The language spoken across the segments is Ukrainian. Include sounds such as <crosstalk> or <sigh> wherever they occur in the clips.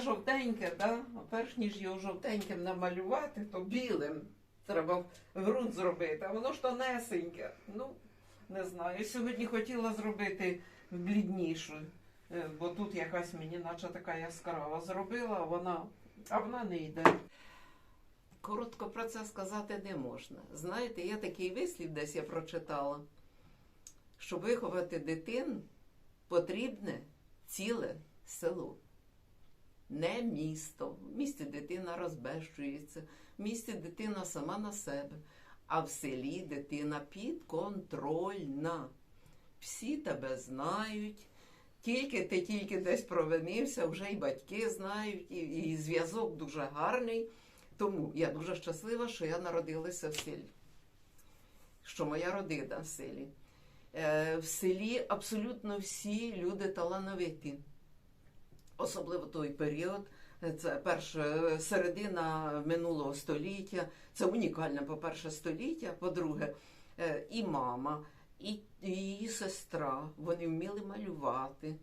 жовтеньке, да? перш ніж його жовтеньким намалювати, то білим треба ґрунт зробити, а воно ж тонесеньке. Ну, не знаю. Сьогодні хотіла зробити бліднішу, е, бо тут якась мені наче така яскрава зробила, а вона, а вона не йде. Коротко про це сказати не можна. Знаєте, я такий вислів десь я прочитала. Щоб виховати дитину, потрібне ціле село. Не місто. В місті дитина розбещується, в місті дитина сама на себе, а в селі дитина підконтрольна. Всі тебе знають. Тільки ти тільки десь провинився, вже і батьки знають, і, і зв'язок дуже гарний. Тому я дуже щаслива, що я народилася в селі, що моя родина в селі. Е, в селі абсолютно всі люди талановиті. Особливо той період, е, це перша середина минулого століття. Це унікальне, по-перше, століття. По-друге, е, і мама, і, її сестра. Вони вміли малювати,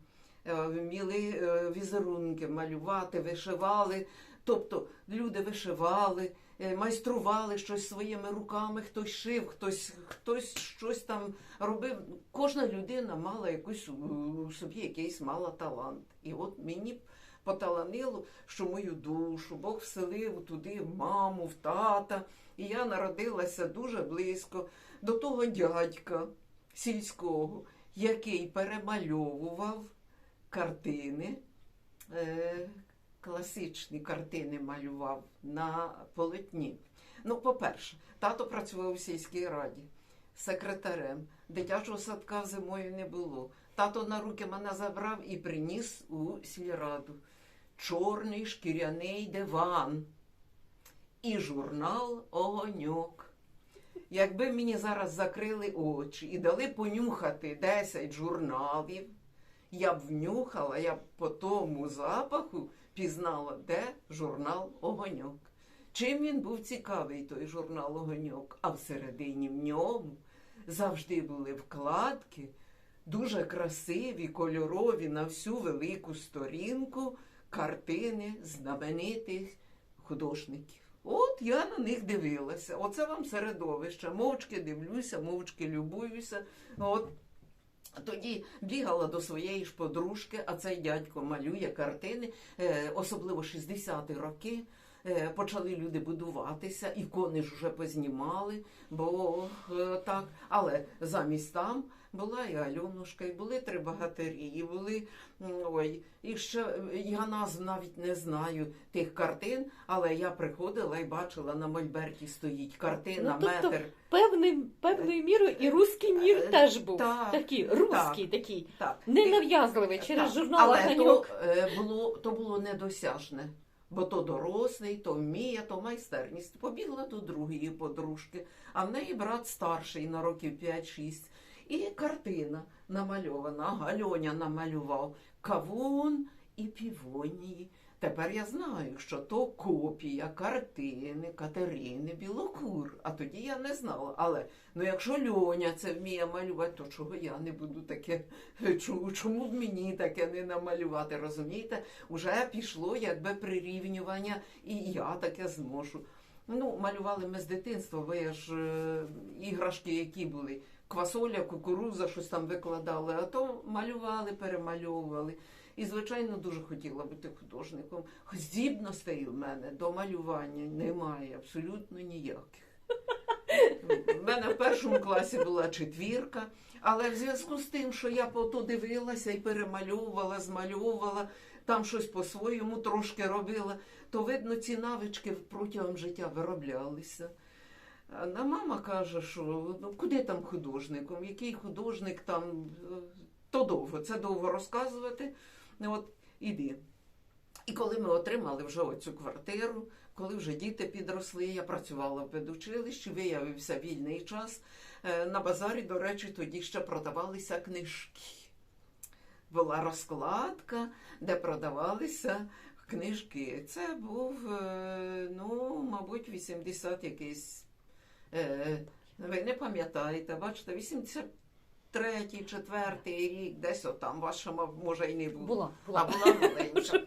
е, вміли е, візерунки малювати, вишивали. Тобто люди вишивали, е, майстрували щось своїми руками, хтось шив, хтось, хтось щось там робив. Кожна людина мала якусь у собі якийсь мала талант. І от мені поталанило, що мою душу Бог вселив туди в маму, в тата. І я народилася дуже близько до того дядька сільського, який перемальовував картини. Класичні картини малював на полотні. Ну, по-перше, тато працював у сільській раді секретарем. Дитячого садка зимою не було. Тато на руки мене забрав і приніс у сільраду. Чорний шкіряний диван і журнал Огоньок. Якби мені зараз закрили очі і дали понюхати 10 журналів, я б внюхала, я б по тому запаху пізнала, де журнал Огоньок. Чим він був цікавий, той журнал Огоньок, а всередині в ньому завжди були вкладки, дуже красиві, кольорові на всю велику сторінку картини знаменитих художників. От я на них дивилася. Оце вам середовище. Мовчки дивлюся, мовчки любуюся. От тоді бігала до своєї ж подружки, а цей дядько малює картини, е, особливо 60-ті роки. Е, Почали люди будуватися, ікони ж вже познімали, бо е, так. Але замість там була і Альонушка, і були три богатирі, і були ой, і ще е, я назв навіть не знаю тих картин, але я приходила і бачила на Мольберті стоїть картина, Ну, тобто метр. Певним, певною мірою і руський мір теж був. так, такий, руський, такий, Так. ненав'язливий через Так, журнал Але то, було, то було недосяжне. Бо то дорослий, то вміє, то майстерність. Побігла до другої подружки, а в неї брат старший на років 5-6. І картина намальована. Гальоня намалював кавун і півонії. Тепер я знаю, що то копія картини Катерини Білокур. А тоді я не знала. Але ну якщо Льоня це вміє малювати, то чого я не буду таке? Чому, б мені таке не намалювати? Розумієте? Уже пішло якби прирівнювання, і я таке зможу. Ну, малювали ми з дитинства, я ж е, іграшки, які були. Квасоля, кукуруза, щось там викладали, а то малювали, перемальовували. І, звичайно, дуже хотіла бути художником. Здібностей в мене до малювання немає абсолютно ніяких. У мене в першому класі була четвірка, але в зв'язку з тим, що я по дивилася і перемальовувала, змальовувала, там щось по-своєму трошки робила, то видно, ці навички протягом життя вироблялися. А мама каже, що ну куди там художником? Який художник там е, то довго, це довго розказувати. Ну, От іди. І коли ми отримали вже оцю квартиру, коли вже діти підросли, я працювала в педучилищі, виявився вільний час. Е, На базарі, до речі, тоді ще продавалися книжки. Була розкладка, де продавалися книжки. Це був, е, ну, мабуть, 80 якийсь. е, Ви не пам'ятаєте, бачите, 83-й, 4 рік, десь отам, ваша, може, й не було. Була, А була. <laughs> була маленька.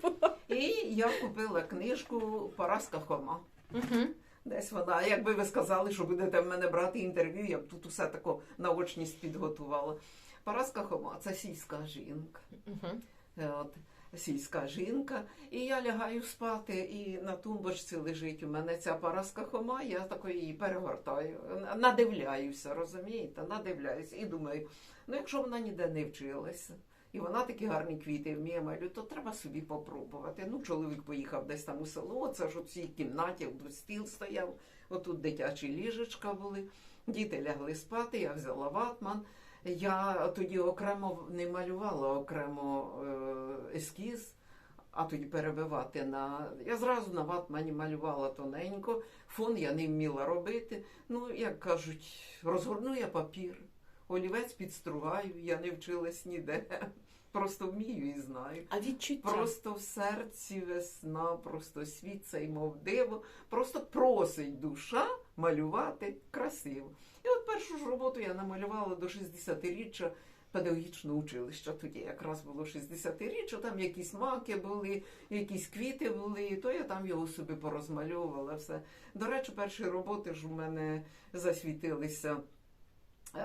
І І я купила книжку Параска Хома. Угу. Десь вона, якби ви сказали, що будете в мене брати інтерв'ю, я б тут усе тако наочність підготувала. Параска Хома це сільська жінка. Угу. От, сільська жінка. І я лягаю спати, і на тумбочці лежить у мене ця Параска Хома, я тако її перегортаю, надивляюся, розумієте? Надивляюся. І думаю, ну якщо вона ніде не вчилася. І вона такі гарні квіти вміє малювати, то треба собі попробувати. Ну, чоловік поїхав десь там у село, це ж у цій кімнаті, стіл стояв, отут дитячі ліжечка були. Діти лягли спати, я взяла ватман. Я тоді окремо не малювала окремо е, ескіз, а тоді перебивати на. Я зразу на ватмані малювала тоненько, фон я не вміла робити. Ну, як кажуть, розгорну я папір, олівець підстругаю, я не вчилась ніде. Просто вмію і знаю. А відчуття? Просто в серці весна, просто світ цей мов диво, просто просить душа малювати красиво. І от першу ж роботу я намалювала до 60-річчя педагогічного училища. Тоді якраз було 60-річчя, там якісь маки були, якісь квіти були, і то я там його собі порозмальовувала все. До речі, перші роботи ж у мене засвітилися. Е,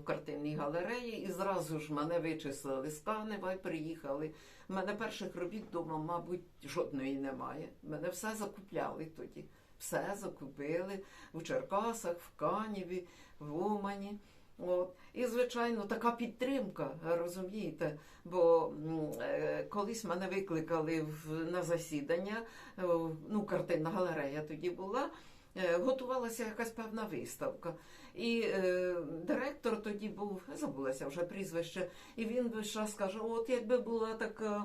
В картинній галереї, і зразу ж мене вичислили з Канева, і приїхали. У мене перших робіт вдома, мабуть, жодної немає. Мене все закупляли тоді. Все закупили в Черкасах, в Каніві, в Умані. От. І, звичайно, така підтримка, розумієте, бо е, колись мене викликали в, на засідання, е, ну, картинна галерея тоді була, е, готувалася якась певна виставка. І е, директор тоді був, забулася вже прізвище, і він весь час каже: от якби була така.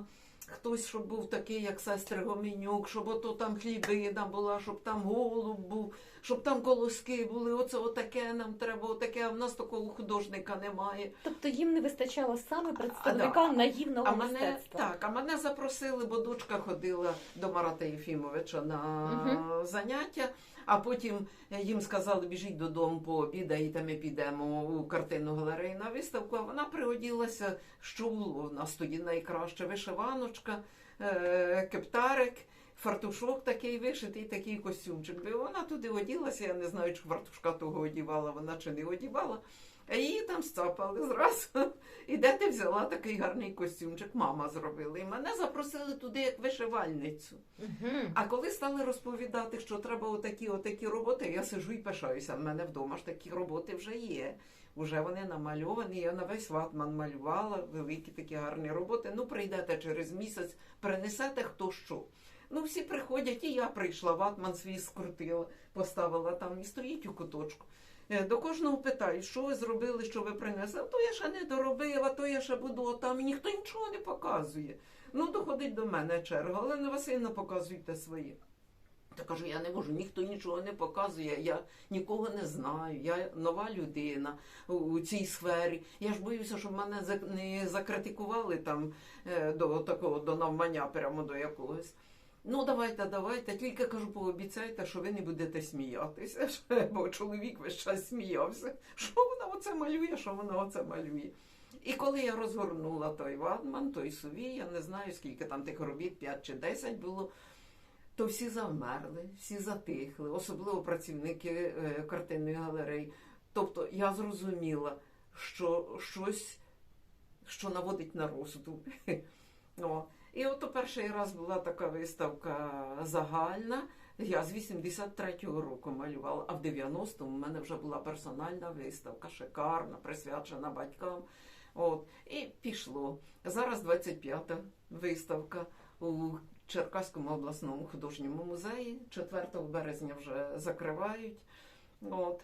Хтось, щоб був такий, як сестри Гомінюк, щоб ото там хлібина була, щоб там голуб був, щоб там колоски були. Оце отаке нам треба, отаке, а в нас такого художника немає. Тобто їм не вистачало саме представника А, наївного А мене мистецтва. так, а мене запросили, бо дочка ходила до Марата Єфімовича на заняття. А потім їм сказали, біжіть додому пообідаєте, ми підемо у картину галерею на виставку. А вона пригодилася, що було в нас тоді найкраще вишиваночка, е, кептарик. Фартушок такий вишитий, такий костюмчик. І вона туди оділася, я не знаю, чи фартушка того одівала вона чи не одівала. А її там сцапали зразу. І де ти взяла такий гарний костюмчик? Мама зробила. І мене запросили туди як вишивальницю. Угу. А коли стали розповідати, що треба отакі, отакі роботи, я сижу і пишаюся. В мене вдома ж такі роботи вже є. Уже вони намальовані. Я на весь ватман малювала, великі такі гарні роботи. Ну, прийдете через місяць, принесете хто що. Ну, всі приходять, і я прийшла, ватман свій скрутила, поставила там і стоїть у куточку. Е, До кожного питають, що ви зробили, що ви принесли. То я ще не доробила, то я ще буду там. І ніхто нічого не показує. Ну, доходить до мене черга. Олена Васильівна, показуйте своє. Та кажу, я не можу, ніхто нічого не показує, я нікого не знаю, я нова людина у, у цій сфері. Я ж боюся, щоб мене не закритикували там е, до такого до навмання прямо до якогось. Ну, давайте, давайте. Тільки кажу, пообіцяйте, що ви не будете сміятися. <laughs> Бо чоловік весь час сміявся. Що вона оце малює, що вона оце малює. І коли я розгорнула той ватман, той сувій, я не знаю, скільки там тих робіт, 5 чи 10 було, то всі завмерли, всі затихли, особливо працівники е, картинної галереї. Тобто я зрозуміла, що щось, що наводить на роздум. <laughs> І от перший раз була така виставка загальна. Я з 83-го року малювала, а в 90-му в мене вже була персональна виставка, шикарна, присвячена батькам. От. І пішло. Зараз 25-та виставка у Черкаському обласному художньому музеї. 4 березня вже закривають. От.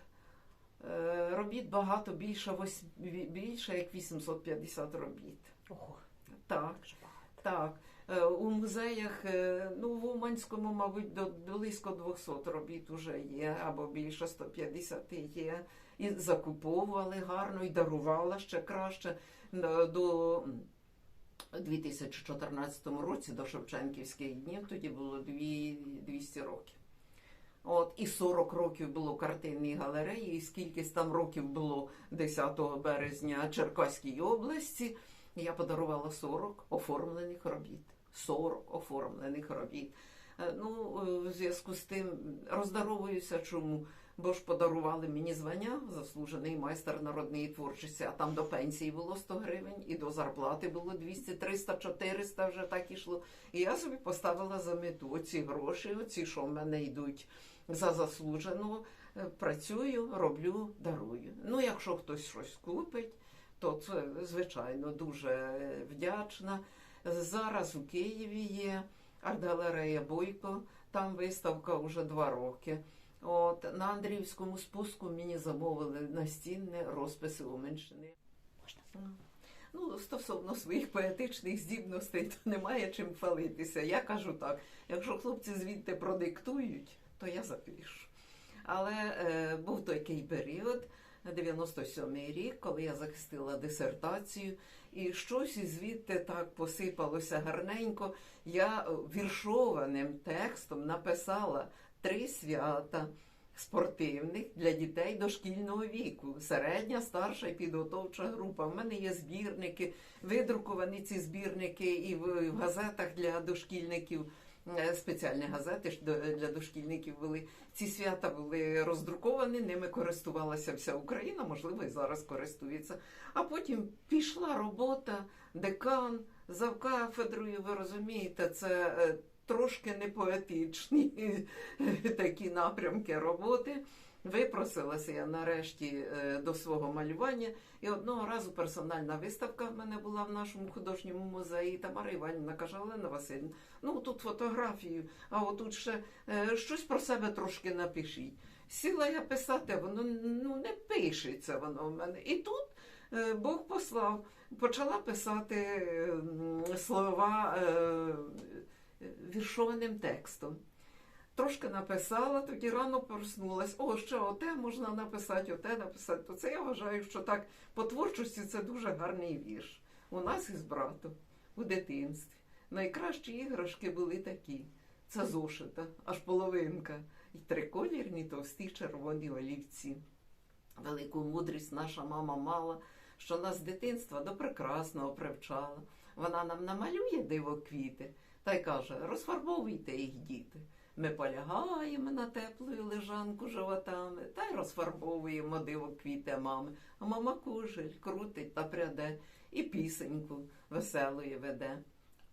Е, Робіт багато, більше, більше як 850 робіт. Ого, Так. Так, Е, у музеях, е, ну в Уманському, мабуть, до близько 200 робіт уже є, або більше 150 є. І закуповували гарно, і дарувала ще краще. До 2014 році, до Шевченківських днів, тоді було 200 років. От, і 40 років було картинній галереї, і скільки там років було 10 березня Черкаській області, я подарувала 40 оформлених робіт. 40 оформлених робіт. Е, Ну, е, в зв'язку з тим роздаровуюся чому. Бо ж подарували мені звання заслужений майстер народної творчості, а там до пенсії було 100 гривень, і до зарплати було 200, 300, 400 вже так ішло. І я собі поставила за мету оці гроші, оці, що в мене йдуть за заслуженого, е, працюю, роблю, дарую. Ну, якщо хтось щось купить, то це, звичайно, дуже вдячна. Зараз у Києві є арт-галерея Бойко, там виставка вже два роки. От на Андріївському спуску мені замовили настінне розписи Уманщини. Можна. Ну, стосовно своїх поетичних здібностей, то немає чим хвалитися. Я кажу так: якщо хлопці звідти продиктують, то я запишу. Але е, був такий період, 97-й рік, коли я захистила дисертацію, і щось звідти так посипалося гарненько. Я віршованим текстом написала три свята спортивних для дітей дошкільного віку. Середня, старша і підготовча група. У мене є збірники, видруковані ці збірники і в газетах для дошкільників. Е, Спеціальні газети для дошкільників були. Ці свята були роздруковані, ними користувалася вся Україна, можливо, і зараз користується. А потім пішла робота, декан, завкафедрою, ви розумієте, це е, трошки не поетичні <laughs> такі напрямки роботи. Випросилася я нарешті е, до свого малювання, і одного разу персональна виставка в мене була в нашому художньому музеї. Тамара Іванівна каже, Олена Васильівна, ну тут фотографію, а отут ще е, щось про себе трошки напишіть. Сіла я писати, воно ну не пишеться воно в мене. І тут е, Бог послав, почала писати слова віршованим текстом. Трошки написала, тоді рано проснулась. О, ще оте можна написати, оте написати. То це я вважаю, що так по творчості це дуже гарний вірш. У нас із братом у дитинстві. Найкращі іграшки були такі. Це зошита, аж половинка. І триколірні товсті червоні олівці. Велику мудрість наша мама мала, що нас з дитинства до прекрасного привчала. Вона нам намалює диво квіти та й каже: розфарбовуйте їх, діти. Ми полягаємо на теплу лежанку животами та й розфарбовуємо диво квіти мами. А мама кужель, крутить та пряде і пісеньку веселої веде.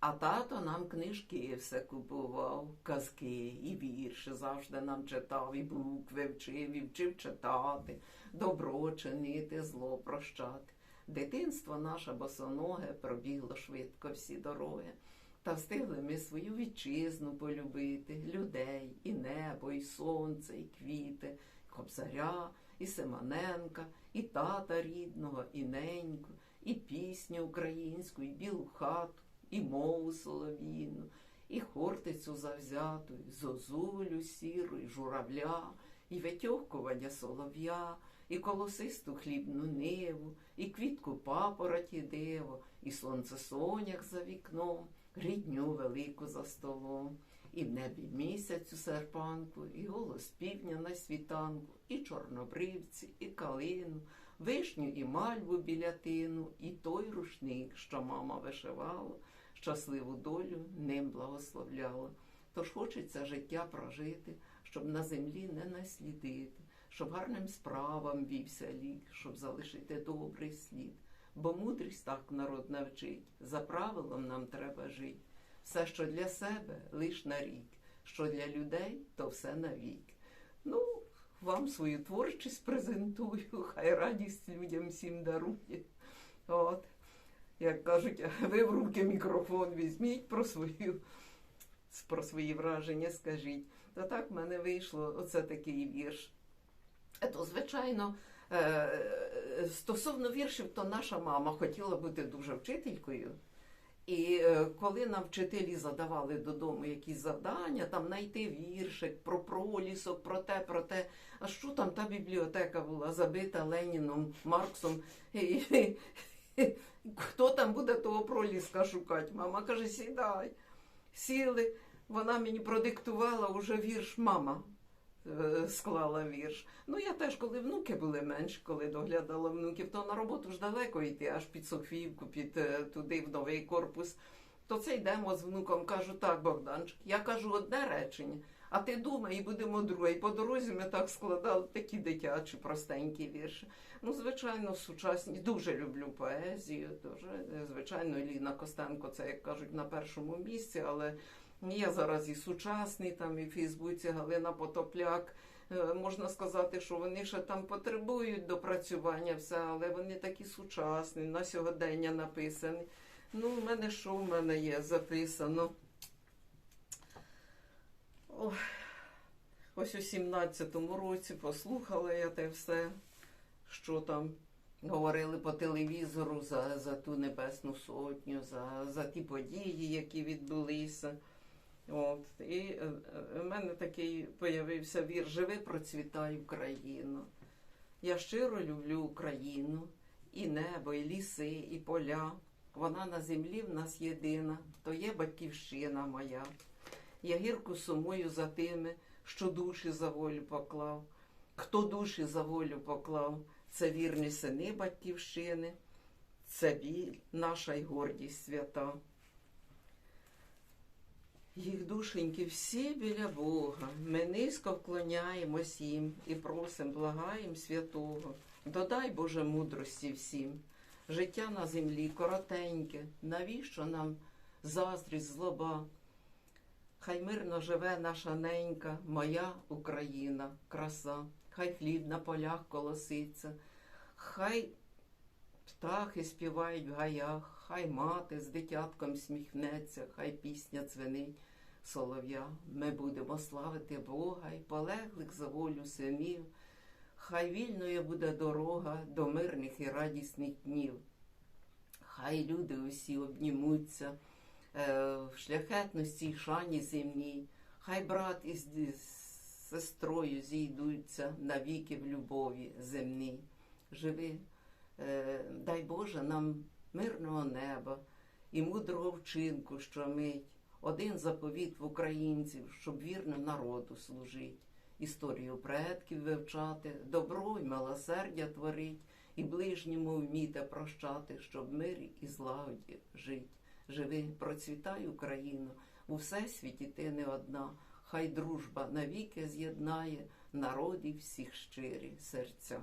А тато нам книжки все купував, казки і вірші завжди нам читав, і букви вчив, і вчив читати, добро чинити, зло прощати. Дитинство наше босоноге пробігло швидко всі дороги. Та встигли ми свою вітчизну полюбити, людей, і небо, і сонце, і квіти, і кобзаря, і Семененка, і тата рідного, і неньку, і пісню українську, і білу хату, і мову солов'їну, і хортицю завзяту, і зозулю сіру, і журавля, і витьохкування солов'я, і колосисту хлібну ниву, і квітку папороті диво, і сонце сонях за вікном, рідню велику за столом, і в небі місяць у серпанку, і голос півдня на світанку, і чорнобривці, і калину, вишню і мальву біля тину, і той рушник, що мама вишивала, щасливу долю ним благословляла. Тож хочеться життя прожити, щоб на землі не наслідити, щоб гарним справам вівся лік, щоб залишити добрий слід. Бо мудрість так народ навчить, за правилом нам треба жити. Все, що для себе, лиш на рік, що для людей, то все навік. Ну, вам свою творчість презентую, <laughs> хай радість людям всім дарує. От. Як кажуть, ви в руки мікрофон візьміть про свою про свої враження скажіть. То так в мене вийшло оце такий вірш. Е, То, звичайно, стосовно віршів, то наша мама хотіла бути дуже вчителькою. І е, коли нам вчителі задавали додому якісь завдання, там знайти віршик про пролісок, про те, про те, а що там та бібліотека була забита Леніном, Марксом. Хто там буде того проліска шукати? Мама каже, сідай. Сіли, вона мені продиктувала уже вірш мама. Е, Склала вірш. Ну, я теж, коли внуки були менші, коли доглядала внуків, то на роботу ж далеко йти, аж під Софіївку, під е, туди, в новий корпус. То це йдемо з внуком, кажу, так, Богданчик, я кажу одне речення, а ти думай, і будемо друге. І по дорозі ми так складали такі дитячі, простенькі вірші. Ну, звичайно, сучасні. Дуже люблю поезію. Дуже, е, звичайно, Ліна Костенко, це, як кажуть, на першому місці, але є зараз і сучасний, там і в Фейсбуці Галина Потопляк. Е, Можна сказати, що вони ще там потребують допрацювання, все, але вони такі сучасні, на сьогодення написані. Ну, в мене що в мене є записано? Ох, ось у 17-му році послухала я те все, що там говорили по телевізору за, за ту Небесну Сотню, за, за ті події, які відбулися. От. І е, е, в мене такий появився вір Живи, процвітай Україну. Я щиро люблю Україну, і небо, і ліси, і поля. Вона на землі в нас єдина, то є батьківщина моя. Я гірко сумую за тими, що душі за волю поклав. Хто душі за волю поклав, це вірні сини батьківщини, це біль, наша й гордість свята. Їх душеньки всі біля Бога. Ми низько вклоняємось їм і просим, благаєм святого. Додай Боже мудрості всім. Життя на землі коротеньке, навіщо нам заздрість, злоба? Хай мирно живе наша ненька, моя Україна, краса, хай хліб на полях колоситься, хай птахи співають в гаях, хай мати з дитятком сміхнеться, хай пісня дзвенить солов'я. Ми будемо славити Бога і полеглих за волю синів. Хай вільною буде дорога до мирних і радісних днів. Хай люди усі обнімуться е, в шляхетності й шані земній. Хай брат із з сестрою зійдуться навіки в любові земній. Живи, е, дай Боже нам мирного неба і мудрого вчинку, що мить. Один заповіт в українців, щоб вірно народу служить, історію предків вивчати, добро й милосердя творить, і ближньому вміти прощати, щоб мирі і злагоді жить. Живи, процвітай Україну, у всесвіті ти не одна, хай дружба навіки з'єднає народів всіх щирі серця.